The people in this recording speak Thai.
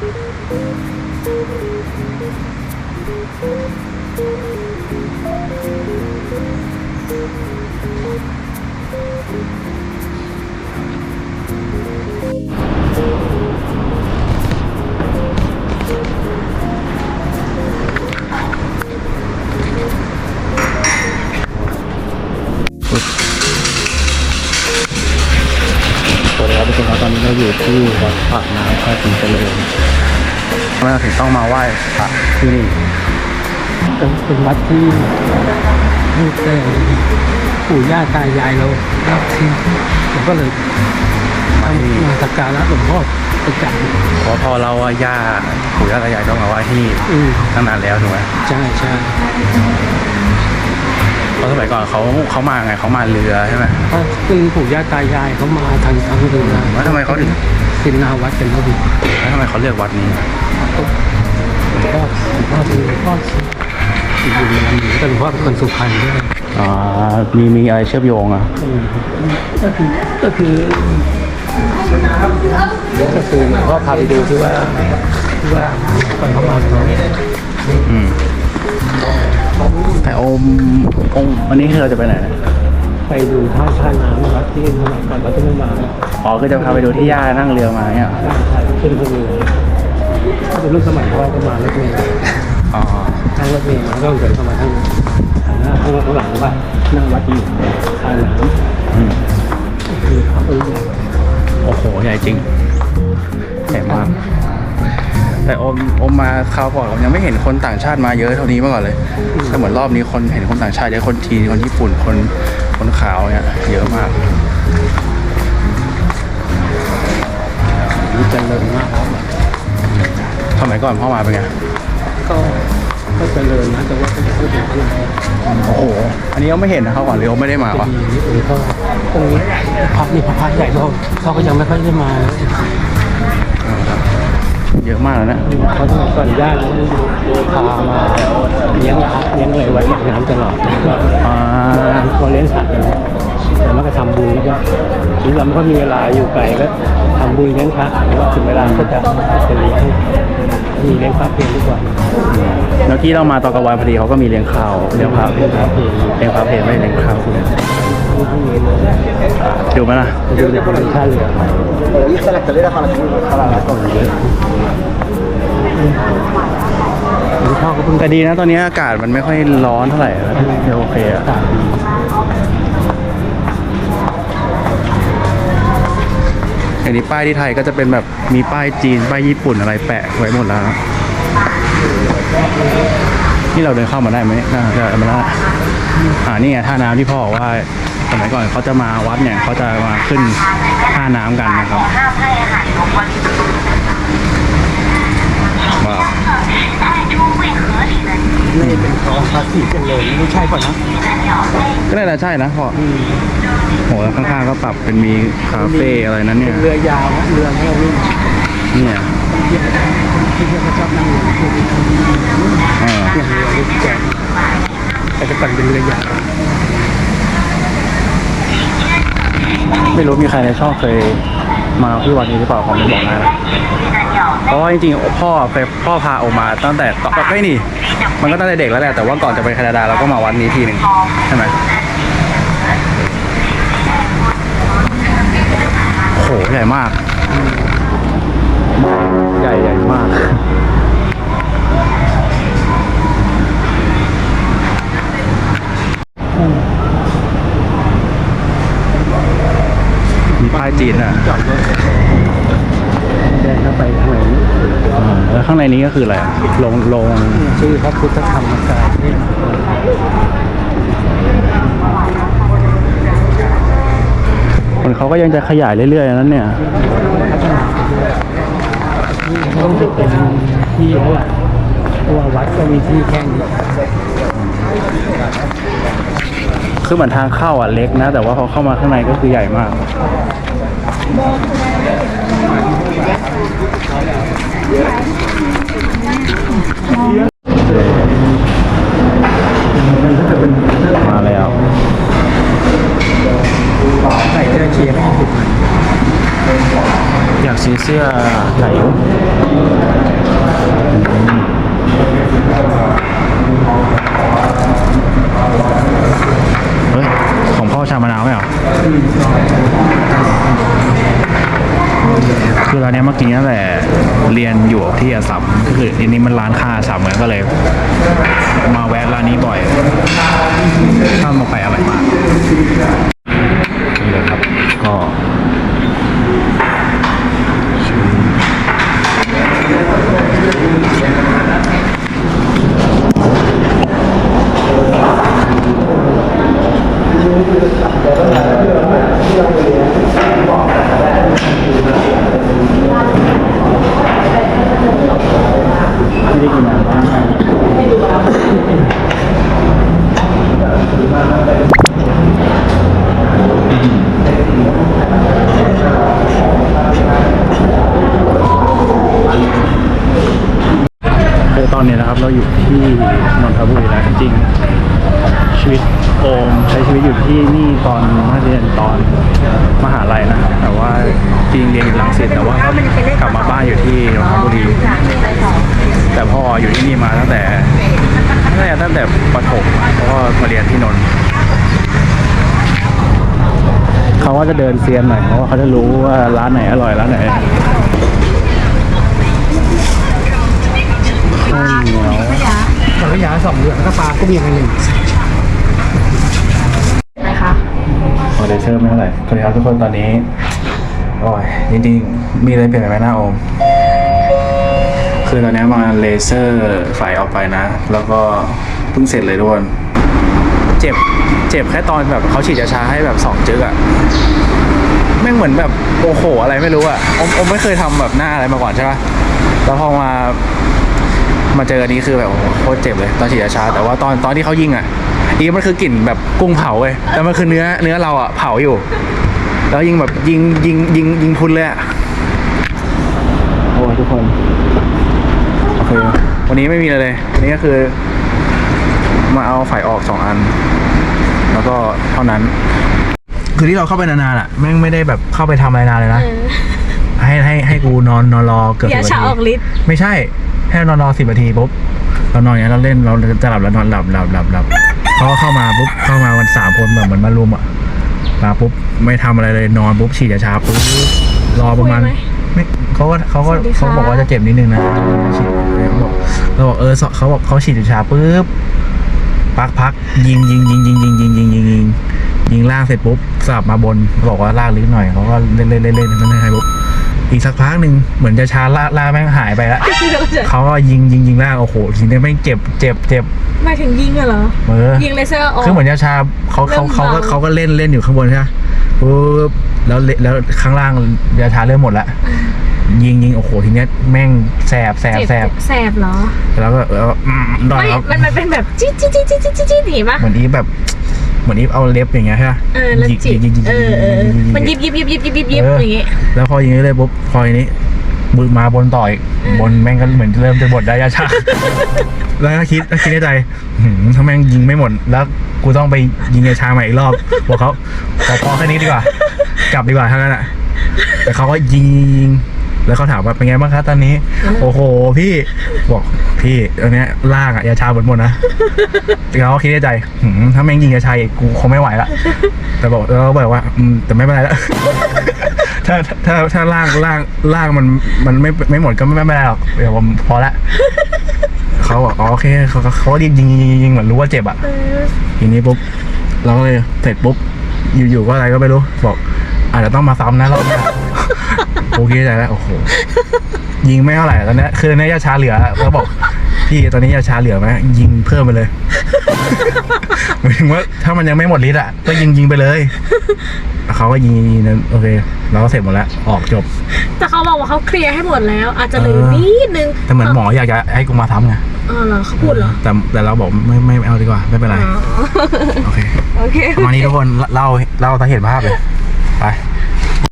สวั อนนี้เราอยู่ที่วัดปากน้ำพระศรีเจริญทำไมเราถึงต้องมาไหว้พระที่นี่เป็นเป็นวัดที่ลูกแต่ปู่ย่าตายายเรารับทิ้งเราก็เลยมาที่นี่มาสักการะหลวงพ่อประจเพราะพอเราว่าย่าปู่ย่าตายายต้องมาไหว้ที่นี่ำอืมตั้งนานแล้วถูกไหมใช่ใช่ เพราะสมัยก่อนเขาเขามาไงเขามาเรือใช่ไหมเพราะคือปู่ย่าตายายเขามาทางทางเรือแล้วทำไมเขาถึงสินนาวัดกันแล้วดิแล้วทำไมเขาเลือกวัดนี้หลวงพ่อหลวงพ่อคือหลวงพ่ออยู่ในลำนี้แต่หลวงพ่อเป็นคนสุพรรณด้วยอ่ามีมีอะไรเชื่อมโยงอะอืมก็คือก็คือก็คือหลวงพ่อพาไปดูที่ว่าที่ว่าก่อนเขามาเนาะอืม แต่องค์องค์วันนี้คือเราจะไปไหนนะไปดูท่าท่าน้ำวัดที่สมัยก่อนเราจะไม่มาอ๋อคือจะพาไปดูที่ย่านั่งเรือมาเนี่ยท่าถ่ายขึ้นเรือถ้าเป็นรุ่นสมัยพ่อก็มารถเมล์อ๋อนั่งรถเมล์มาก็เดินเข้ามาทางทางหน้าข้างข้างหลังว่านั่งวัดอยู่ท่าน้อืมำคือเขาเป็นโอ้โหใหญ่จริงใหญ่มาก แต่อมอมมาคราวก่อนผมยังไม่เห็นคนต่างชาติมาเยอะเท่านี้มาก่อนเลยแต่เหมือนรอบนี้คนเห็นคนต่างชาติเยอะคนจีนคนญี่ปุ่นคนคนขาวเนี่ยเยอะมากมีเจริญมากครับสมัยก่อนพ่อมาเป็นไงก็ก็เจริญนะแต่ว่าก็จะพูดถึงอะไรโอ้โหอันนี้เขาไม่เห็นนะเขาก่อนเลยเขาไม่ได้มาจะวะมีนิดนึงก็ตรงนี้พักนี่พระพักใหญ่เขาเขาก็ยังไม่ค่อยได้มา เลยเยอะมากแล้วนะเพราะสมัยก่อนญาติพามาเลี้ยงพระเลี้ยงอะไรไว้แบบน้ำตลอดอ่าพอเลี้ยงสัตว์กันแต่มันก็ทำบุญแล้วก็ถึงเราไม่ค่อยมีเวลาอยู่ไกลก็ทำบุญเลี้ยงพระหรือว่าถึงเวลาก็จะจะเลี้ยงมีเลี้ยงพระเพียงทุกวันแล้วที่เรามาตอนกลางวันพอดีเขาก็มีเลี้ยงข้าวเลี้ยงพระเลี้ยงพระเพลเลี้ยงพระเพลไม่ได้เลี้ยงข้าว ดูไหมล่ะดูในบริเวณท่าเรือ Pero ahí está la escalera para subir para la torre. หลวงพ่อก็เพิ่งแต่ดีนะตอนนี้อากาศมันไม่ค่อยร้อนเท่าไหร่นะโอเคอะตากดีอย่างนี้ป้ายที่ไทยก็จะเป็นแบบมีป้ายจีน ป้ายญี่ปุ่นอะไรแปะไว้หมดแล้วนะ นี่เราเดินเข้ามาได้ไหมน่าจะมาได้อ่านี่ไงท่าน้ำที่พ่อบอกว่าสมัยก่อนเขาจะมาวัดเนี่ยเขาจะมาขึ้นท่าน้ำกันนะครับว้าวนี่เป็นของภาษีเจริญไม่ใช่ป่ะนะก็น่าจะใช่นะพ่อโหแล้วข้างๆก็ปรับเป็นมีคาเฟ่อะไรนั้นเนี่ยเรือยาวนะเรือไม่เอาวิ่งเนี่ย ที่ที่เขาชอบนั่งเรือพวกนี้อ่าอเรือเล็กแก่แต่จะปั่นเป็นเรือยาวไม่รู้มีใครในช่องเคยมาที่วัดนี้หรือเปล่าคอมเมนต์บอกได้นะเพราะว่าจริงๆพ่อไปพ่อพาออกมาตั้งแต่ก่อนไม่นี่ มันก็ตั้งแต่เด็กแล้วแหละแต่ว่าก่อนจะไปแคนาดาเราก็มาวัดนี้ทีหนึ่งใช่ไหมโอ้โหใหญ่มาก ใหญ่ใหญ่มาก มีป้ายจีนอะจอดรถเดินเข้าไปข้างในนี้อ่าแล้วข้างในนี้ก็คืออะไรอะลงลงชื่อพระพุทธธรรมกายเทศน์คนเขาก็ยังจะขยายเรื่อยๆนั้นเนี่ย พัฒนาไปเรื่อย ต้องจะเป็นที่แล้วล่ะเพราะว่าวัดก็มีที่แค่นี้คือเหมือนทางเข้าอะเล็กนะ แต่ว่าพอเข้ามาข้างในก็คือใหญ่มากมาแล้วใส่เสื้อเชียร์ให้ถูกไหมอยากซื้อเสื้อไหน คือร้านนี้เมื่อกี้ตั้งและเรียนอยู่ที่อาสัมก็คืออันนี้มันร้านค่าสามเหมือนก็เลย มาแวะร้านนี้บ่อยข้าวมาไปอร่อยมากนี่เลยครับ ก็ ตอนนี้นะครับเราอยู่ที่นนทบุรีแล้วจริง ชีวิตโอมใช้ชีวิตอยู่ที่นี่ตอนน่าจะเรียนตอนมหาลัยนะครับแต่ว่าจริงเรียนอยู่รังสิตแต่ว่าก็กลับมาบ้านอยู่ที่นนทบุรีแต่พ่ออยู่ที่นี่มาตั้งแต่ตั้งแต่ตั้งแต่ประถมเพราะว่ามาเรียนที่นนท์เขาว่าจะเดินเซียนหน่อยเพราะว่าเขาจะรู้ว่าร้านไหนอร่อยร้านไหนข้าวเหนียวสังขยาสองเดือนแล้วก็ปลาก็มีอันหนึ่ง เดเซอร์ไม่เท่าไหร่สวัสดีครับทุกคนตอนนี้ โอ้ยจริงๆมีอะไรเปลี่ยนไปไหมหน้าโอม คือตอนนี้มาเลเซอร์ไฟออกไปนะ แล้วก็เพิ่งเสร็จเลยทุกคนเจ็บ เจ็บแค่ตอนแบบเขาฉีดยาชาให้แบบสองจึกอะแม่งเหมือนแบบโอ้โหอะไรไม่รู้อะอมอมไม่เคยทำแบบหน้าอะไรมาก่อนใช่ปะแล้วพอมา มาเจออันนี้คือแบบโคตรเจ็บเลย ตอนฉีดยาชา แต่ว่าตอนตอนที่เขายิงอะ อีกมันคือกลิ่นแบบกุ้งเผาเว้ยแต่มันคือเนื้อเนื้อเราอะเผาอยู่ แล้วยิงแบบยิงยิงยิงยิงพุนเลยอะโอ้ยทุกคนโอเควันนี้ไม่มีอะไรเลยวันนี้ก็คือ มาเอาไฟออกสองอัน แล้วก็เท่านั้น คือที่เราเข้าไปนานๆอะแม่งไม่ได้แบบเข้าไปทำอะไรนานเลยนะให้ให้ให้กูนอนนอนรอเกือบอสิย่าบนาชาทีออกฤทธิ์ไม่ใช่ให้นอนรอสิบนาทีปุ๊บเรานอนอย่างนี้ยเราเล่นเราจะหลับแล้วนอนหลับหลับหลับหลับ เขาก็เข้ามาปุ๊บเข้ามาวันสามคนแบบเหมือนมารุมอะมาปุ๊บไม่ทำอะไรเลยนอนปุ๊บฉีดยาชาปุ๊บรอประมาณคุยไหมไม่เขาก็เขาก็สวัสดีค่ะเขาบอกว่าจะเจ็บนิดนึงนะฉีดเขาบอกเราบอกเออเขาบอกเขาฉีดยาชาปุ๊บพักพักยิงยิงยิงยิงยิงยิงยิงยิงยิงยิงล่างเสร็จปุ๊บสลับมาบนบอกว่าล่างลึกหน่อยเขาก็เล่นเล่นเล่นเล่นนั่นให้ปุ๊บ อีกสักพักหนึ่งเหมือนจะชาล่าล่างแม่งหายไปแล้วเขาก็ยิงยิงยิงล่างโอ้โหทีนี้แม่งเจ็บเจ็บเจ็บหมายถึงยิงอะเหรอเออยิงเลเซอร์ออกคือเหมือนยาชาเขาเขาเขาก็เริ่มเบาเขาก็เล่นเล่นอยู่ข้างบนใช่ไหมปุ๊บแล้วเลแล้วข้างล่างยาชาเริ่มหมดละยิงยิงโอ้โหทีเนี้ยแม่งแสบแสบเจ็บแสบแสบเหรอ แล้วก็แล้วก็อืมดอยไม่ครับมันมันเป็นแบบจี๊ดจี๊ดจี๊ดจี๊ดจี๊ดจี๊ดหนีปะเหมือนอีฟแบบ เหมือนอีฟเอาเล็บอย่างเงี้ยใช่ไหมเออแล้วยิงจิยิงยิงยิงเออเออยิงยิงยิงมันยิบยิบยิบยิบยิบยิบยิบเออออย่างงี้แล้วพอยิงเลยปุ๊บพออันนี้บุมาบนต่อยอืมบนแม่งก็เหมือนเริ่มจะหมดได้ยาชาแล้วก็คิดแล้วคิดในใจหืมถ้าแม่งยิงไม่หมด แล้วกูต้องไปยิงยาชาใหม่อีกรอบบอกเขาพอพอแค่นี้ดีกว่า กลับดีกว่าทั้งนั้นอะแต่เขาก็ยิงยิง แล้วเขาถามว่าเป็นไงบ้างคะตอนนี้ โอ้โห พี่บอกพี่ตอนเนี้ยล่างอะยาชาหมดหมดนะแล้วก็คิดในใจหืมถ้าแม่งยิงยาชาอีกกูคงไม่ไหวละแต่บอกแล้วก็บอกว่าอืมแต่ไม่เป็นไรละ ถ้าถ้าถ้าล่างล่างล่างมันมันไม่ไม่หมดก็ไม่ไม่เป็นไรหรอกเดี๋ยวผมพอละ เขาบอกอ๋อโอเคเขาเขาเขาก็ยิงยิงยิงยิงเหมือนรู้ว่าเจ็บอะเออทีนี้ปุ๊บเราก็เลยเสร็จปุ๊บอยู่ๆก็อะไรก็ไม่รู้บอกอาจจะต้องมาซ้ำนะรอบหน้า โอเคใจแล้วโอ้โหยิงไม่เท่าไหร่ตอนนี้คือในยาชาเหลือแล้วบอกพี่ตอนนี้ยาชาเหลือไหมยิงเพิ่มไปเลยหมายถึงว่าถ้ามันยังไม่หมดฤทธิ์อะก็ยิงยิงไปเลยเขาก็ยิงยิงนั้นโอเคเราก็เสร็จหมดแล้วออกจบ แต่เขาบอกว่าเขาเคลียร์ให้หมดแล้ว อาจจะเหลือนิดนึงแต่เหมือนหมออยากจะให้กูมาทำไงอ๋อเหรอเขาพูดเหรอแต่แต่เราบอกไม่ไม่เอาดีกว่าไม่เป็นไรโอเคโอเคประมาณนี้ทุกคนเล่าเล่าสาเหตุภาพเลยไป